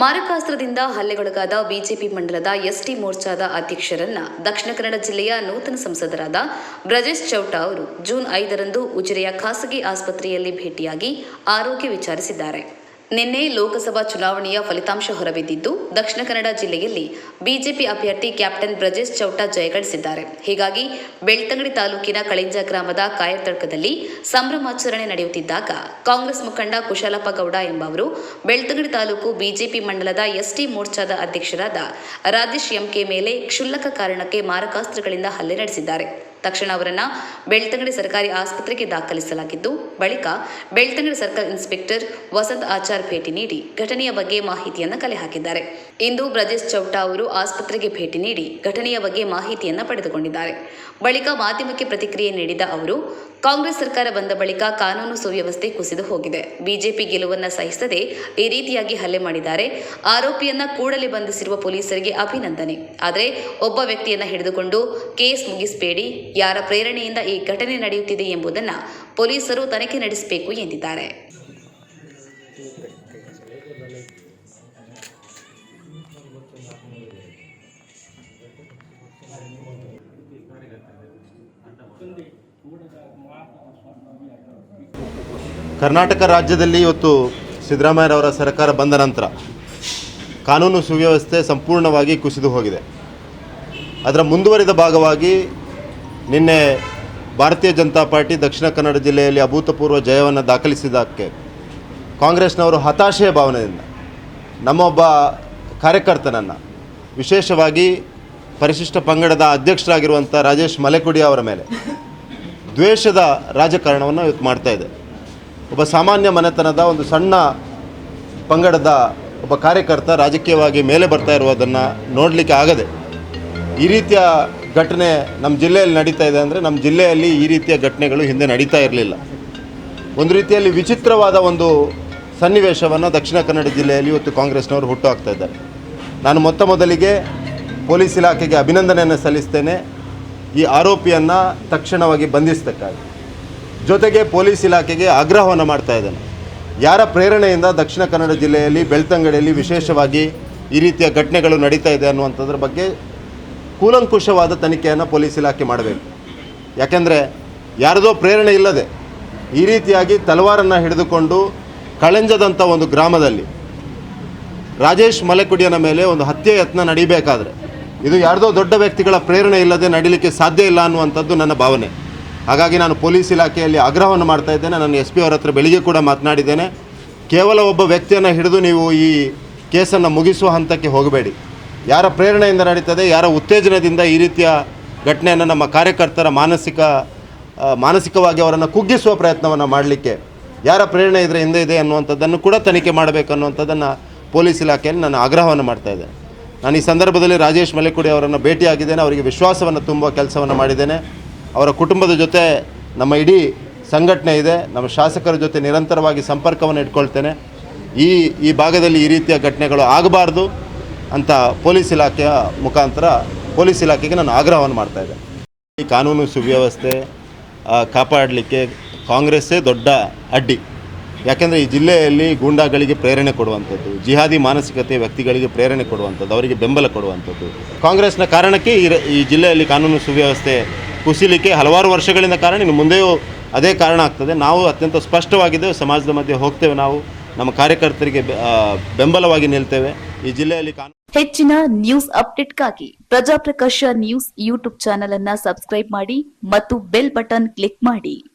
ಮಾರಕಾಸ್ತ್ರದಿಂದ ಹಲ್ಲೆಗೊಳಗಾದ BJP ಮಂಡಲದ ST ಮೋರ್ಚಾದ ಅಧ್ಯಕ್ಷರನ್ನ ದಕ್ಷಿಣ ಕನ್ನಡ ಜಿಲ್ಲೆಯ ನೂತನ ಸಂಸದರಾದ ಬ್ರಜೇಶ್ ಚೌಟಾ ಅವರು ಜೂನ್ ಐದರಂದು ಉಜಿರೆಯ ಖಾಸಗಿ ಆಸ್ಪತ್ರೆಯಲ್ಲಿ ಭೇಟಿಯಾಗಿ ಆರೋಗ್ಯ ವಿಚಾರಿಸಿದ್ದಾರೆ. ನಿನ್ನೆ ಲೋಕಸಭಾ ಚುನಾವಣೆಯ ಫಲಿತಾಂಶ ಹೊರಬಿದ್ದಿದ್ದು, ದಕ್ಷಿಣ ಕನ್ನಡ ಜಿಲ್ಲೆಯಲ್ಲಿ ಬಿಜೆಪಿ ಅಭ್ಯರ್ಥಿ ಕ್ಯಾಪ್ಟನ್ ಬ್ರಜೇಶ್ ಚೌಟಾ ಜಯಗಳಿಸಿದ್ದಾರೆ. ಹೀಗಾಗಿ ಬೆಳ್ತಂಗಡಿ ತಾಲೂಕಿನ ಕಳಿಂಜ ಗ್ರಾಮದ ಕಾಯರ್ತಡ್ಕದಲ್ಲಿ ಸಂಭ್ರಮಾಚರಣೆ ನಡೆಯುತ್ತಿದ್ದಾಗ ಕಾಂಗ್ರೆಸ್ ಮುಖಂಡ ಕುಶಾಲಪ್ಪ ಗೌಡ ಎಂಬವರು ಬೆಳ್ತಂಗಡಿ ತಾಲೂಕು ಬಿಜೆಪಿ ಮಂಡಲದ ಎಸ್ಟಿ ಮೋರ್ಚಾದ ಅಧ್ಯಕ್ಷರಾದ ರಾಜೇಶ್ ಎಂಕೆ ಮೇಲೆ ಕ್ಷುಲ್ಲಕ ಕಾರಣಕ್ಕೆ ಮಾರಕಾಸ್ತ್ರಗಳಿಂದ ಹಲ್ಲೆ ನಡೆಸಿದ್ದಾರೆ. ತಕ್ಷಣ ಅವರನ್ನು ಬೆಳ್ತಂಗಡಿ ಸರ್ಕಾರಿ ಆಸ್ಪತ್ರೆಗೆ ದಾಖಲಿಸಲಾಗಿದ್ದು, ಬಳಿಕ ಬೆಳ್ತಂಗಡಿ ಸರ್ಕಲ್ ಇನ್ಸ್ಪೆಕ್ಟರ್ ವಸಂತ್ ಆಚಾರ್ ಭೇಟಿ ನೀಡಿ ಘಟನೆಯ ಬಗ್ಗೆ ಮಾಹಿತಿಯನ್ನು ಕಲೆ ಹಾಕಿದ್ದಾರೆ. ಇಂದು ಬ್ರಜೇಶ್ ಚೌಟಾ ಅವರು ಆಸ್ಪತ್ರೆಗೆ ಭೇಟಿ ನೀಡಿ ಘಟನೆಯ ಬಗ್ಗೆ ಮಾಹಿತಿಯನ್ನು ಪಡೆದುಕೊಂಡಿದ್ದಾರೆ. ಬಳಿಕ ಮಾಧ್ಯಮಕ್ಕೆ ಪ್ರತಿಕ್ರಿಯೆ ನೀಡಿದ ಅವರು ಕಾಂಗ್ರೆಸ್ ಸರ್ಕಾರ ಬಂದ ಬಳಿಕ ಕಾನೂನು ಸುವ್ಯವಸ್ಥೆ ಕುಸಿದು ಹೋಗಿದೆ. ಬಿಜೆಪಿ ಗೆಲುವನ್ನ ಸಹಿಸದೆ ಈ ರೀತಿಯಾಗಿ ಹಲ್ಲೆ ಮಾಡಿದ್ದಾರೆ. ಆರೋಪಿಯನ್ನ ಕೂಡಲೇ ಬಂಧಿಸಿರುವ ಪೊಲೀಸರಿಗೆ ಅಭಿನಂದನೆ. ಆದರೆ ಒಬ್ಬ ವ್ಯಕ್ತಿಯನ್ನ ಹಿಡಿದುಕೊಂಡು ಕೇಸ್ ಮುಗಿಸಬೇಡಿ, ಯಾರ ಪ್ರೇರಣೆಯಿಂದ ಈ ಘಟನೆ ನಡೆಯುತ್ತಿದೆ ಎಂಬುದನ್ನು ಪೊಲೀಸರು ತನಿಖೆ ನಡೆಸಬೇಕು ಎಂದಿದ್ದಾರೆ. ಕರ್ನಾಟಕ ರಾಜ್ಯದಲ್ಲಿ ಇವತ್ತು ಸಿದ್ದರಾಮಯ್ಯರವರ ಸರ್ಕಾರ ಬಂದ ನಂತರ ಕಾನೂನು ಸುವ್ಯವಸ್ಥೆ ಸಂಪೂರ್ಣವಾಗಿ ಕುಸಿದು ಹೋಗಿದೆ. ಅದರ ಮುಂದುವರಿದ ಭಾಗವಾಗಿ ನಿನ್ನೆ ಭಾರತೀಯ ಜನತಾ ಪಾರ್ಟಿ ದಕ್ಷಿಣ ಕನ್ನಡ ಜಿಲ್ಲೆಯಲ್ಲಿ ಅಭೂತಪೂರ್ವ ಜಯವನ್ನು ದಾಖಲಿಸಿದಕ್ಕೆ ಕಾಂಗ್ರೆಸ್ನವರು ಹತಾಶೆಯ ಭಾವನೆಯಿಂದ ನಮ್ಮೊಬ್ಬ ಕಾರ್ಯಕರ್ತನನ್ನು ವಿಶೇಷವಾಗಿ ಪರಿಶಿಷ್ಟ ಪಂಗಡದ ಅಧ್ಯಕ್ಷರಾಗಿರುವಂಥ ರಾಜೇಶ್ ಮಲೆಕುಡಿ ಅವರ ಮೇಲೆ ದ್ವೇಷದ ರಾಜಕಾರಣವನ್ನು ಇವತ್ತು ಮಾಡ್ತಾ ಇದೆ. ಒಬ್ಬ ಸಾಮಾನ್ಯ ಮನೆತನದ ಒಂದು ಸಣ್ಣ ಪಂಗಡದ ಒಬ್ಬ ಕಾರ್ಯಕರ್ತ ರಾಜಕೀಯವಾಗಿ ಮೇಲೆ ಬರ್ತಾ ಇರುವುದನ್ನು ನೋಡಲಿಕ್ಕೆ ಆಗದೆ ಈ ರೀತಿಯ ಘಟನೆ ನಮ್ಮ ಜಿಲ್ಲೆಯಲ್ಲಿ ನಡೀತಾ ಇದೆ ಅಂದರೆ ನಮ್ಮ ಜಿಲ್ಲೆಯಲ್ಲಿ ಈ ರೀತಿಯ ಘಟನೆಗಳು ಹಿಂದೆ ನಡೀತಾ ಇರಲಿಲ್ಲ. ಒಂದು ರೀತಿಯಲ್ಲಿ ವಿಚಿತ್ರವಾದ ಒಂದು ಸನ್ನಿವೇಶವನ್ನು ದಕ್ಷಿಣ ಕನ್ನಡ ಜಿಲ್ಲೆಯಲ್ಲಿ ಇವತ್ತು ಕಾಂಗ್ರೆಸ್ನವರು ಹುಟ್ಟು ಹಾಕ್ತಾ ಇದ್ದಾರೆ. ನಾನು ಮೊತ್ತ ಮೊದಲಿಗೆ ಪೊಲೀಸ್ ಇಲಾಖೆಗೆ ಅಭಿನಂದನೆಯನ್ನು ಸಲ್ಲಿಸ್ತೇನೆ. ಈ ಆರೋಪಿಯನ್ನು ತಕ್ಷಣವಾಗಿ ಬಂಧಿಸತಕ್ಕಾಗಿ. ಜೊತೆಗೆ ಪೊಲೀಸ್ ಇಲಾಖೆಗೆ ಆಗ್ರಹವನ್ನು ಮಾಡ್ತಾ ಇದ್ದಾನೆ. ಯಾರ ಪ್ರೇರಣೆಯಿಂದ ದಕ್ಷಿಣ ಕನ್ನಡ ಜಿಲ್ಲೆಯಲ್ಲಿ, ಬೆಳ್ತಂಗಡಿಯಲ್ಲಿ ವಿಶೇಷವಾಗಿ ಈ ರೀತಿಯ ಘಟನೆಗಳು ನಡೀತಾ ಇದೆ ಅನ್ನುವಂಥದ್ರ ಬಗ್ಗೆ ಕೂಲಂಕುಷವಾದ ತನಿಖೆಯನ್ನು ಪೊಲೀಸ್ ಇಲಾಖೆ ಮಾಡಬೇಕು. ಯಾಕೆಂದರೆ ಯಾರದೋ ಪ್ರೇರಣೆ ಇಲ್ಲದೆ ಈ ರೀತಿಯಾಗಿ ತಲವಾರನ್ನು ಹಿಡಿದುಕೊಂಡು ಕಳೆಂಜದಂಥ ಒಂದು ಗ್ರಾಮದಲ್ಲಿ ರಾಜೇಶ್ ಮಲೆಕುಡಿಯನ ಮೇಲೆ ಒಂದು ಹತ್ಯೆ ಯತ್ನ ನಡೀಬೇಕಾದ್ರೆ ಇದು ಯಾರ್ದೋ ದೊಡ್ಡ ವ್ಯಕ್ತಿಗಳ ಪ್ರೇರಣೆ ಇಲ್ಲದೆ ನಡೀಲಿಕ್ಕೆ ಸಾಧ್ಯ ಇಲ್ಲ ಅನ್ನುವಂಥದ್ದು ನನ್ನ ಭಾವನೆ. ಹಾಗಾಗಿ ನಾನು ಪೊಲೀಸ್ ಇಲಾಖೆಯಲ್ಲಿ ಆಗ್ರಹವನ್ನು ಮಾಡ್ತಾ ಇದ್ದೇನೆ. ನಾನು ಎಸ್ ಪಿ ಅವರ ಹತ್ರ ಬೆಳಿಗ್ಗೆ ಕೂಡ ಮಾತನಾಡಿದ್ದೇನೆ. ಕೇವಲ ಒಬ್ಬ ವ್ಯಕ್ತಿಯನ್ನು ಹಿಡಿದು ನೀವು ಈ ಕೇಸನ್ನು ಮುಗಿಸುವ ಹಂತಕ್ಕೆ ಹೋಗಬೇಡಿ. ಯಾರ ಪ್ರೇರಣೆಯಿಂದ ನಡೀತದೆ, ಯಾರ ಉತ್ತೇಜನದಿಂದ ಈ ರೀತಿಯ ಘಟನೆಯನ್ನು ನಮ್ಮ ಕಾರ್ಯಕರ್ತರ ಮಾನಸಿಕ ಮಾನಸಿಕವಾಗಿ ಅವರನ್ನು ಕುಗ್ಗಿಸುವ ಪ್ರಯತ್ನವನ್ನು ಮಾಡಲಿಕ್ಕೆ ಯಾರ ಪ್ರೇರಣೆ ಇದರ ಹಿಂದೆ ಇದೆ ಅನ್ನುವಂಥದ್ದನ್ನು ಕೂಡ ತನಿಖೆ ಮಾಡಬೇಕು ಅನ್ನುವಂಥದ್ದನ್ನು ಪೊಲೀಸ್ ಇಲಾಖೆಯಲ್ಲಿ ನಾನು ಆಗ್ರಹವನ್ನು ಮಾಡ್ತಾ ಇದ್ದೇನೆ. ನಾನು ಈ ಸಂದರ್ಭದಲ್ಲಿ ರಾಜೇಶ್ ಮಲೆಕುಡಿ ಅವರನ್ನು ಭೇಟಿಯಾಗಿದ್ದೇನೆ. ಅವರಿಗೆ ವಿಶ್ವಾಸವನ್ನು ತುಂಬುವ ಕೆಲಸವನ್ನು ಮಾಡಿದ್ದೇನೆ. ಅವರ ಕುಟುಂಬದ ಜೊತೆ ನಮ್ಮ ಇಡೀ ಸಂಘಟನೆ ಇದೆ. ನಮ್ಮ ಶಾಸಕರ ಜೊತೆ ನಿರಂತರವಾಗಿ ಸಂಪರ್ಕವನ್ನು ಇಟ್ಕೊಳ್ತೇನೆ. ಈ ಈ ಭಾಗದಲ್ಲಿ ಈ ರೀತಿಯ ಘಟನೆಗಳು ಆಗಬಾರ್ದು ಅಂತ ಪೊಲೀಸ್ ಇಲಾಖೆಯ ಮುಖಾಂತರ, ಪೊಲೀಸ್ ಇಲಾಖೆಗೆ ನಾನು ಆಗ್ರಹವನ್ನು ಮಾಡ್ತಾ ಇದ್ದೇನೆ. ಈ ಕಾನೂನು ಸುವ್ಯವಸ್ಥೆ ಕಾಪಾಡಲಿಕ್ಕೆ ಕಾಂಗ್ರೆಸ್ಸೇ ದೊಡ್ಡ ಅಡ್ಡಿ. ಯಾಕೆಂದರೆ ಈ ಜಿಲ್ಲೆಯಲ್ಲಿ ಗೂಂಡಾಗಳಿಗೆ ಪ್ರೇರಣೆ ಕೊಡುವಂಥದ್ದು, ಜಿಹಾದಿ ಮಾನಸಿಕತೆ ವ್ಯಕ್ತಿಗಳಿಗೆ ಪ್ರೇರಣೆ ಕೊಡುವಂಥದ್ದು, ಅವರಿಗೆ ಬೆಂಬಲ ಕೊಡುವಂಥದ್ದು. ಕಾಂಗ್ರೆಸ್ನ ಕಾರಣಕ್ಕೆ ಈ ಜಿಲ್ಲೆಯಲ್ಲಿ ಕಾನೂನು ಸುವ್ಯವಸ್ಥೆ ಕುಸಿಲಿಕ್ಕೆ ಹಲವಾರು ವರ್ಷಗಳಿಂದ ಕಾರಣ, ಇನ್ನು ಮುಂದೆಯೂ ಅದೇ ಕಾರಣ ಆಗ್ತದೆ. ನಾವು ಅತ್ಯಂತ ಸ್ಪಷ್ಟವಾಗಿದ್ದೇವೆ ಸಮಾಜದ ಮಧ್ಯೆ ಹೋಗ್ತೇವೆ ನಾವು, ನಮ್ಮ ಕಾರ್ಯಕರ್ತರಿಗೆ ಬೆಂಬಲವಾಗಿ ನಿಲ್ತೇವೆ. ಈ ಜಿಲ್ಲೆಯಲ್ಲಿ ಹೆಚ್ಚಿನ ನ್ಯೂಸ್ ಅಪ್ಡೇಟ್ಗಾಗಿ ಪ್ರಜಾಪ್ರಕಾಶ ನ್ಯೂಸ್ ಯೂಟ್ಯೂಬ್ ಚಾನೆಲ್ ಅನ್ನ ಸಬ್ಸ್ಕ್ರೈಬ್ ಮಾಡಿ ಮತ್ತು ಬೆಲ್ ಬಟನ್ ಕ್ಲಿಕ್ ಮಾಡಿ.